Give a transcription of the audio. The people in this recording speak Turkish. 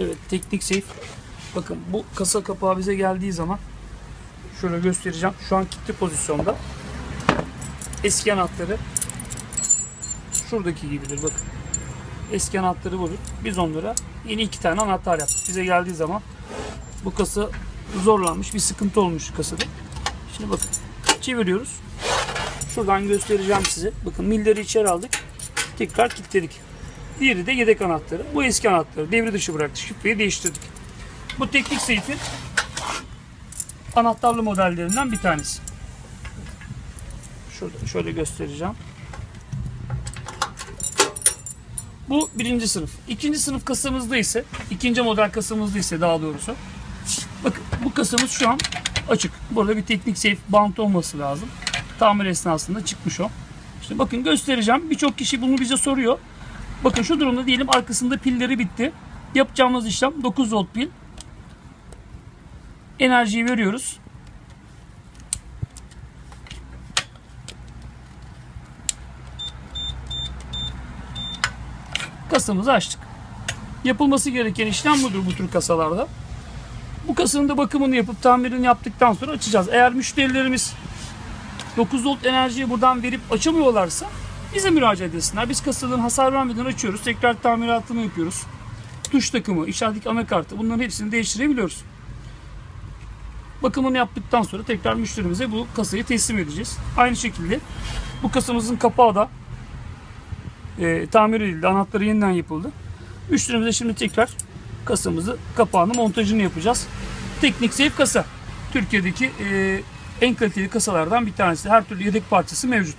Evet teknik safe. Bakın bu kasa kapağı bize geldiği zaman şöyle göstereceğim. Şu an kilitli pozisyonda. Eski anahtarı şuradaki gibidir bakın. Eski anahtarı budur. Biz onlara yeni iki tane anahtar yaptık. Bize geldiği zaman bu kasa zorlanmış bir sıkıntı olmuş kasada. Şimdi bakın çeviriyoruz. Şuradan göstereceğim size. Bakın milleri içeri aldık. Tekrar kilitledik. Diğeri de yedek anahtarı. Bu eski anahtarı. Devre dışı bıraktık. Şifreyi değiştirdik. Bu teknik seyfin anahtarlı modellerinden bir tanesi. Şurada şöyle göstereceğim. Bu birinci sınıf. İkinci sınıf kasamızda ise, ikinci model kasamızda ise daha doğrusu. Bakın bu kasamız şu an açık. Burada bir teknik safe bant olması lazım. Tamir esnasında çıkmış o. İşte bakın göstereceğim. Birçok kişi bunu bize soruyor. Bakın şu durumda diyelim arkasında pilleri bitti. Yapacağımız işlem 9 volt pil. Enerjiyi veriyoruz. Kasamızı açtık. Yapılması gereken işlem budur bu tür kasalarda. Bu kasanın da bakımını yapıp tamirini yaptıktan sonra açacağız. Eğer müşterilerimiz 9 volt enerjiyi buradan verip açamıyorlarsa bize müracaat etsinler. Biz kasaların hasar vermeden açıyoruz. Tekrar tamiratını yapıyoruz. Tuş takımı, içerideki anakartı bunların hepsini değiştirebiliyoruz. Bakımını yaptıktan sonra tekrar müşterimize bu kasayı teslim edeceğiz. Aynı şekilde bu kasamızın kapağı da e, tamir edildi. Anahtarı yeniden yapıldı. Müşterimize şimdi tekrar kasamızı kapağını montajını yapacağız. Teknik Safe kasa. Türkiye'deki e, en kaliteli kasalardan bir tanesi. Her türlü yedek parçası mevcut.